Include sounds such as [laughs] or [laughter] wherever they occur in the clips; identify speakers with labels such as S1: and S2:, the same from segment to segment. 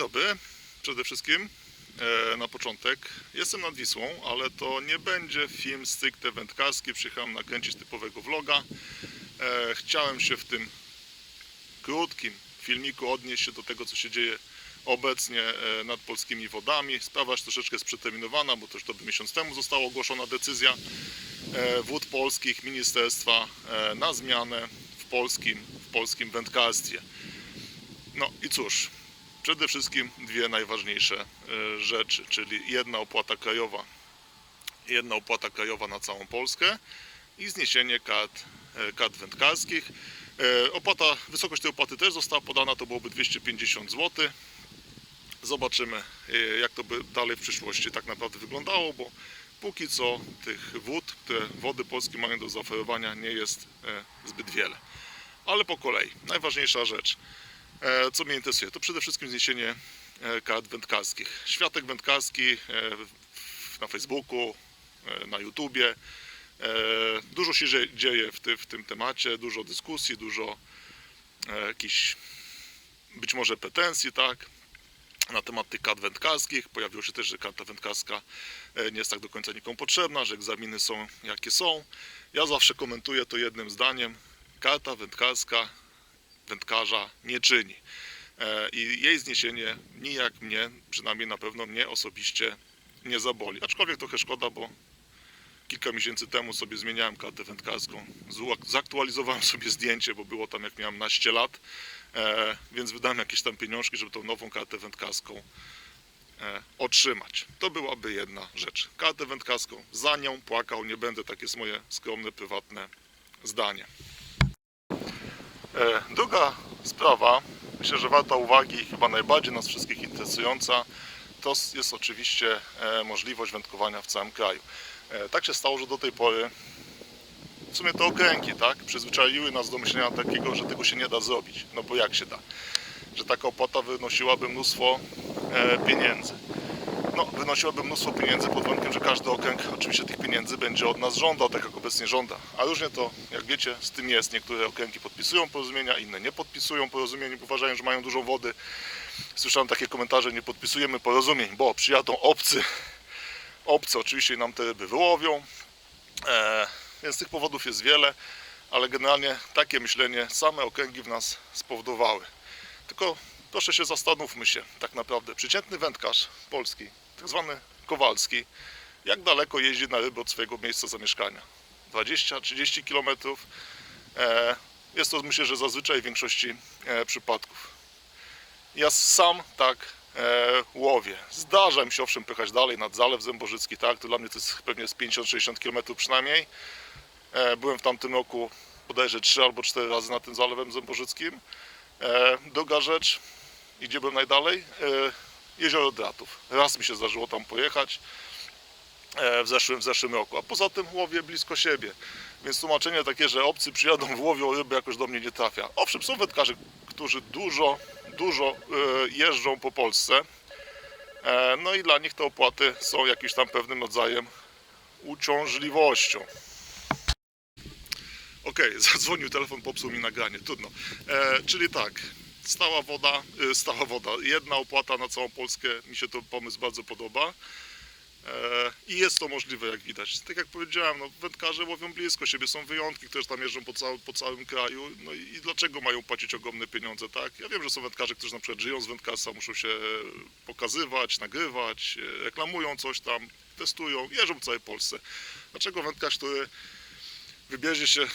S1: Dobry. Przede wszystkim e, na początek jestem nad Wisłą, ale to nie będzie film stricte wędkarski. Przyjechałem nakręcić typowego vloga. E, chciałem się w tym krótkim filmiku odnieść się do tego, co się dzieje obecnie e, nad polskimi wodami. Sprawa jest troszeczkę sprzeterminowana, bo to już dobry miesiąc temu została ogłoszona decyzja wód polskich, ministerstwa na zmianę w polskim, w polskim wędkarstwie. No i cóż, przede wszystkim dwie najważniejsze e, rzeczy, czyli jedna opłata krajowa, jedna opłata krajowa na całą Polskę i zniesienie kart, e, kart wędkarskich. E, Opłata, wysokość tej opłaty też została podana, to byłoby 250 zł. Zobaczymy, jak to by dalej w przyszłości tak naprawdę wyglądało, bo póki co tych wód, które wody polskie mają do zaoferowania nie jest zbyt wiele. Ale po kolei, najważniejsza rzecz. E, Co mnie interesuje, to przede wszystkim zniesienie e, kart wędkarskich. Światek wędkarski e, na Facebooku, na YouTubie. Dużo się dzie- dzieje w, ty, w tym temacie, dużo dyskusji, dużo jakichś być może pretensji, tak, na temat tych kart wędkarskich. Pojawiło się też, że karta wędkarska nie jest tak do końca nikomu potrzebna, że egzaminy są jakie są. Ja zawsze komentuję to jednym zdaniem. Karta wędkarska wędkarza nie czyni. E, I jej zniesienie nijak mnie, przynajmniej na pewno mnie osobiście nie zaboli. Aczkolwiek trochę szkoda, bo kilka miesięcy temu sobie zmieniałem kartę wędkarską. Zaktualizowałem sobie zdjęcie, bo było tam jak miałem naście lat, e, więc wydałem jakieś tam pieniążki, żeby tą nową kartę wędkarską e, otrzymać. To byłaby jedna rzecz. Kartę wędkarską, za nią płakał nie będę, takie jest moje skromne, prywatne zdanie. E, Druga sprawa, myślę, że warta uwagi chyba najbardziej nas wszystkich interesująca, to jest oczywiście e, możliwość wędkowania w całym kraju. E, Tak się stało, że do tej pory w sumie to okręgi, tak, przyzwyczaiły nas do myślenia takiego, że tego się nie da zrobić. No bo jak się da? Że taka opłata wynosiłaby mnóstwo pieniędzy. No, wynosiłaby mnóstwo pieniędzy pod warunkiem, że każdy okręg oczywiście tych pieniędzy będzie od nas żądał, tak jak obecnie żąda. A różnie to, jak wiecie, z tym jest. Niektóre okręgi podpisują porozumienia, inne nie podpisują porozumień, bo uważają, że mają dużo wody. Słyszałem takie komentarze, nie podpisujemy porozumień, bo przyjadą obcy. Obcy oczywiście nam te ryby wyłowią. E, więc tych powodów jest wiele, ale generalnie takie myślenie same okręgi w nas spowodowały. Tylko proszę się zastanówmy się, tak naprawdę. Przeciętny wędkarz polski, tak zwany Kowalski, jak daleko jeździ na ryby od swojego miejsca zamieszkania? 20-30 km. E, jest to myślę, że zazwyczaj w większości e, przypadków. Ja sam tak e, łowię. Zdarza mi się owszem pychać dalej nad Zalew Zębożycki, tak? To dla mnie to jest pewnie z 50-60 km przynajmniej. Byłem w tamtym roku bodajże 3 albo 4 razy na tym Zalewem Zębożyckim. Druga rzecz, i gdzie byłem najdalej? Jezioro Dratów. Raz mi się zdarzyło tam pojechać e, w zeszłym, w zeszłym roku, a poza tym łowię blisko siebie. Więc tłumaczenie takie, że obcy przyjadą, włowią ryby, jakoś do mnie nie trafia. Owszem, są wędkarze, którzy dużo, dużo e, jeżdżą po Polsce. E, No i dla nich te opłaty są jakimś tam pewnym rodzajem uciążliwością. Okej, [laughs] zadzwonił telefon, popsuł mi nagranie, trudno. E, czyli tak, stała woda, y, stała woda, jedna opłata na całą Polskę, mi się to pomysł bardzo podoba. E, I jest to możliwe, jak widać. Tak jak powiedziałem, no, wędkarze łowią blisko siebie, są wyjątki, które tam jeżdżą po, cał, po całym kraju. No i, i dlaczego mają płacić ogromne pieniądze, tak? Ja wiem, że są wędkarze, którzy na przykład żyją z wędkarstwa, muszą się pokazywać, nagrywać, e, reklamują coś tam, testują, jeżdżą po całej Polsce. Dlaczego wędkarz, który wybierze się,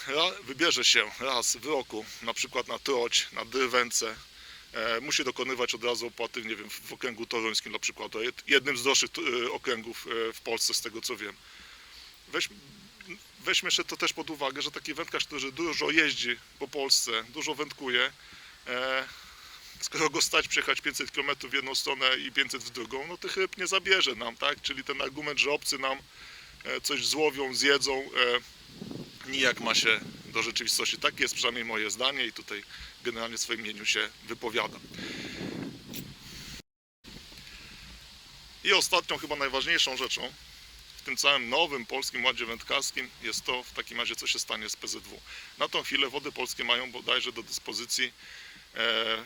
S1: wybierze się raz w roku, na przykład na troć, na drywęce, e, musi dokonywać od razu opłaty, nie wiem, w okręgu toruńskim na przykład, jednym z droższych e, okręgów e, w Polsce, z tego co wiem. Weź, weźmy jeszcze to też pod uwagę, że taki wędkarz, który dużo jeździ po Polsce, dużo wędkuje, skoro go stać przejechać 500 km w jedną stronę i 500 w drugą, no tych ryb nie zabierze nam, tak? Czyli ten argument, że obcy nam coś złowią, zjedzą, nijak ma się do rzeczywistości. Takie jest przynajmniej moje zdanie i tutaj generalnie w swoim imieniu się wypowiadam. I ostatnią, chyba najważniejszą rzeczą w tym całym nowym polskim ładzie wędkarskim jest to w takim razie, co się stanie z PZW. Na tą chwilę wody polskie mają bodajże do dyspozycji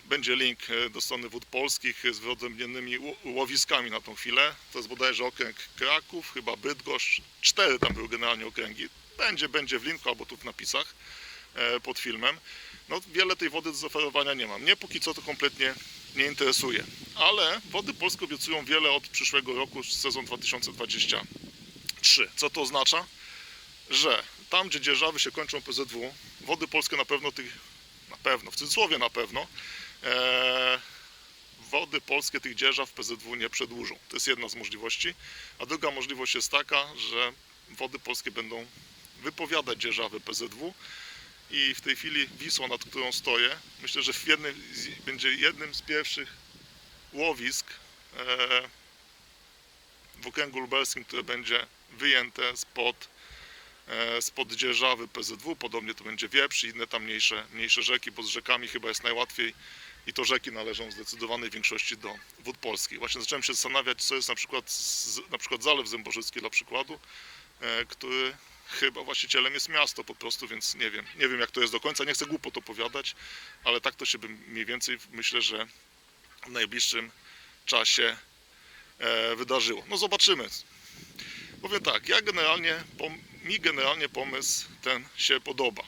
S1: Będzie link e, do strony Wód Polskich z wyodrębnionymi ło- łowiskami na tą chwilę. To jest bodajże okręg Kraków, chyba Bydgoszcz. Cztery tam były generalnie okręgi. Będzie, będzie w linku albo tu w napisach e, pod filmem. No wiele tej wody do zaoferowania nie mam. Mnie póki co to kompletnie nie interesuje. Ale Wody Polskie obiecują wiele od przyszłego roku, sezon 2023. Co to oznacza? Że tam, gdzie dzierżawy się kończą PZW, Wody Polskie na pewno tych, na pewno, w cudzysłowie na pewno, e, Wody Polskie tych dzierżaw PZW nie przedłużą. To jest jedna z możliwości. A druga możliwość jest taka, że Wody Polskie będą wypowiadać dzierżawy PZW i w tej chwili Wisła, nad którą stoję, myślę, że w jednym, będzie jednym z pierwszych łowisk e, w okręgu lubelskim, które będzie wyjęte spod, spod dzierżawy PZW. Podobnie to będzie Wieprz i inne tam mniejsze, mniejsze rzeki, bo z rzekami chyba jest najłatwiej i to rzeki należą w zdecydowanej większości do wód polskich. Właśnie zacząłem się zastanawiać, co jest na przykład, na przykład Zalew Zębożycki dla przykładu, e, który chyba właścicielem jest miasto po prostu, więc nie wiem, nie wiem jak to jest do końca, nie chcę głupot opowiadać, ale tak to się by mniej więcej myślę, że w najbliższym czasie e, wydarzyło. No zobaczymy. Powiem tak, ja generalnie, mi generalnie pomysł ten się podoba.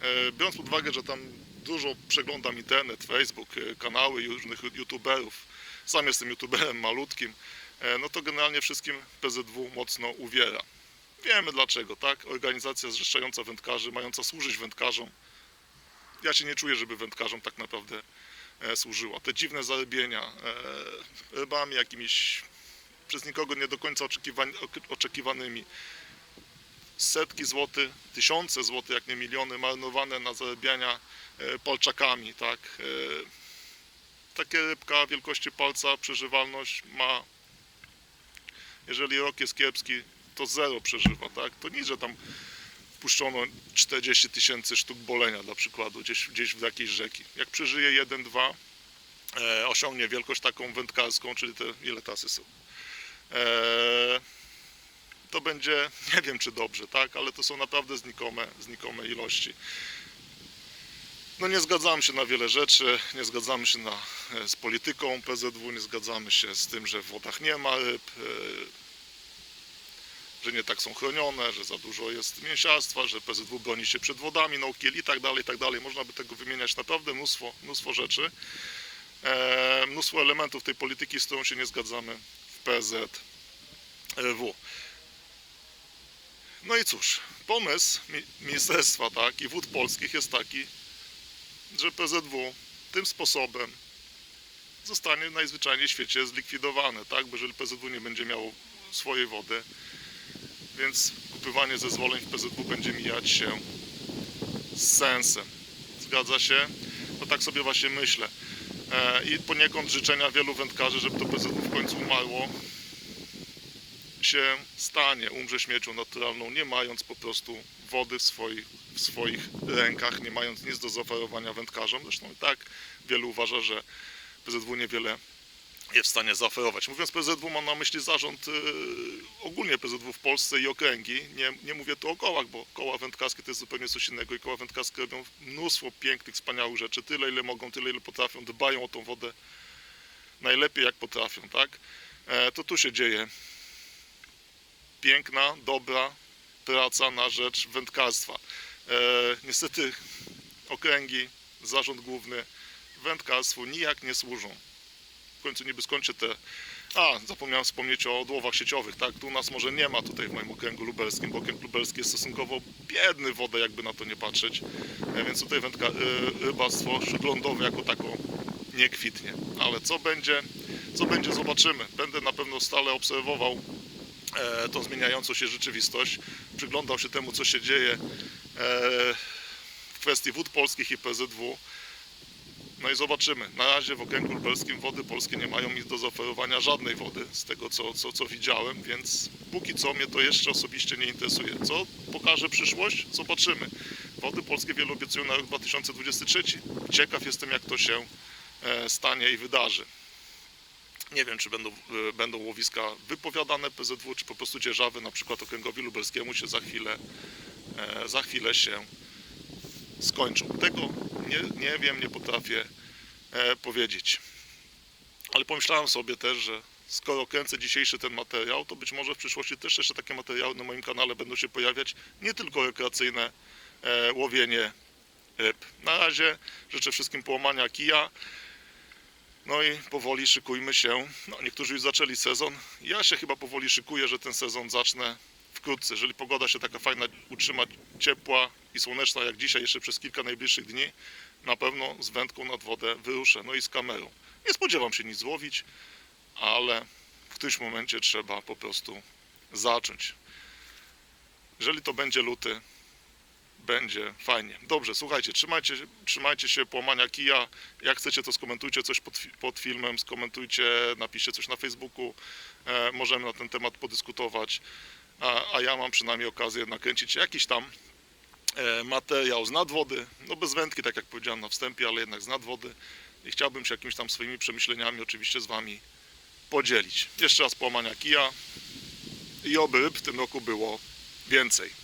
S1: E, biorąc pod uwagę, że tam dużo przeglądam internet, Facebook, e, kanały różnych youtuberów, sam jestem youtuberem malutkim, e, no to generalnie wszystkim PZW mocno uwiera. Wiemy dlaczego, tak? Organizacja zrzeszająca wędkarzy, mająca służyć wędkarzom. Ja się nie czuję, żeby wędkarzom tak naprawdę służyła. Te dziwne zarybienia rybami jakimiś przez nikogo nie do końca oczekiwanymi. Setki złotych, tysiące złotych, jak nie miliony, marnowane na zarabiania e, palczakami, tak? E, takie rybka wielkości palca, przeżywalność ma, jeżeli rok jest kiepski, to zero przeżywa, tak? To nic, że tam wpuszczono 40 tysięcy sztuk bolenia dla przykładu gdzieś, gdzieś w jakiejś rzeki. Jak przeżyje jeden, dwa, e, osiągnie wielkość taką wędkarską, czyli te ile tasy są. E, to będzie, [laughs] nie wiem czy dobrze, tak, ale to są naprawdę znikome, znikome ilości. No nie zgadzamy się na wiele rzeczy, nie zgadzamy się na, e, z polityką PZW, nie zgadzamy się z tym, że w wodach nie ma ryb, e, że nie tak są chronione, że za dużo jest mięsiarstwa, że PZW broni się przed wodami, no kiel i tak dalej, i tak dalej. Można by tego wymieniać naprawdę mnóstwo, mnóstwo rzeczy, e, mnóstwo elementów tej polityki, z którą się nie zgadzamy w PZW. No i cóż, pomysł mi- ministerstwa tak, i wód polskich jest taki, że PZW tym sposobem zostanie najzwyczajniej w świecie zlikwidowane, tak? Bo jeżeli PZW nie będzie miało swojej wody, więc kupywanie zezwoleń w PZW będzie mijać się z sensem. Zgadza się? No tak sobie właśnie myślę. E, I poniekąd życzenia wielu wędkarzy, żeby to PZW w końcu umarło, się stanie, umrze śmiercią naturalną, nie mając po prostu wody w swoich, w swoich rękach, nie mając nic do zaoferowania wędkarzom. Zresztą i tak wielu uważa, że PZW niewiele jest w stanie zaoferować. Mówiąc PZW mam na myśli zarząd yy, ogólnie PZW w Polsce i okręgi. Nie, nie mówię tu o kołach, bo koła wędkarskie to jest zupełnie coś innego i koła wędkarskie robią mnóstwo pięknych, wspaniałych rzeczy. Tyle ile mogą, tyle ile potrafią, dbają o tą wodę najlepiej jak potrafią, tak? E, to tu się dzieje piękna, dobra praca na rzecz wędkarstwa. E, niestety okręgi, zarząd główny wędkarstwu nijak nie służą. W końcu niby skończę te... A, zapomniałem wspomnieć o odłowach sieciowych, tak? Tu nas może nie ma tutaj w moim okręgu lubelskim, bo okręg lubelski jest stosunkowo biedny wodę, jakby na to nie patrzeć. E, więc tutaj wędka, e, rybactwo śródlądowe jako tako nie kwitnie. Ale co będzie, co będzie zobaczymy. Będę na pewno stale obserwował tą zmieniającą się rzeczywistość, przyglądał się temu, co się dzieje e, w kwestii wód polskich i PZW. No i zobaczymy. Na razie w okręgu lubelskim wody polskie nie mają nic do zaoferowania żadnej wody, z tego co, co, co widziałem, więc póki co mnie to jeszcze osobiście nie interesuje. Co pokaże przyszłość? Zobaczymy. Wody polskie wiele obiecują na rok 2023. Ciekaw jestem, jak to się e, stanie i wydarzy. Nie wiem, czy będą, e, będą łowiska wypowiadane PZW, czy po prostu dzierżawy, na przykład okręgowi lubelskiemu się za chwilę, e, za chwilę się skończą. Tego nie, nie wiem, nie potrafię e, powiedzieć. Ale pomyślałem sobie też, że skoro kręcę dzisiejszy ten materiał, to być może w przyszłości też jeszcze takie materiały na moim kanale będą się pojawiać, nie tylko rekreacyjne łowienie ryb. Na razie życzę wszystkim połamania kija. No i powoli szykujmy się. No, niektórzy już zaczęli sezon. Ja się chyba powoli szykuję, że ten sezon zacznę wkrótce. Jeżeli pogoda się taka fajna utrzyma, ciepła i słoneczna jak dzisiaj, jeszcze przez kilka najbliższych dni, na pewno z wędką nad wodę wyruszę. No i z kamerą. Nie spodziewam się nic złowić, ale w którymś momencie trzeba po prostu zacząć. Jeżeli to będzie luty, będzie fajnie. Dobrze, słuchajcie, trzymajcie, trzymajcie się połamania kija. Jak chcecie, to skomentujcie coś pod, pod filmem, skomentujcie, napiszcie coś na Facebooku. E, możemy na ten temat podyskutować. A, a ja mam przynajmniej okazję nakręcić jakiś tam e, materiał z nadwody. No bez wędki, tak jak powiedziałem na wstępie, ale jednak z nadwody. I chciałbym się jakimiś tam swoimi przemyśleniami oczywiście z Wami podzielić. Jeszcze raz połamania kija i oby w tym roku było więcej.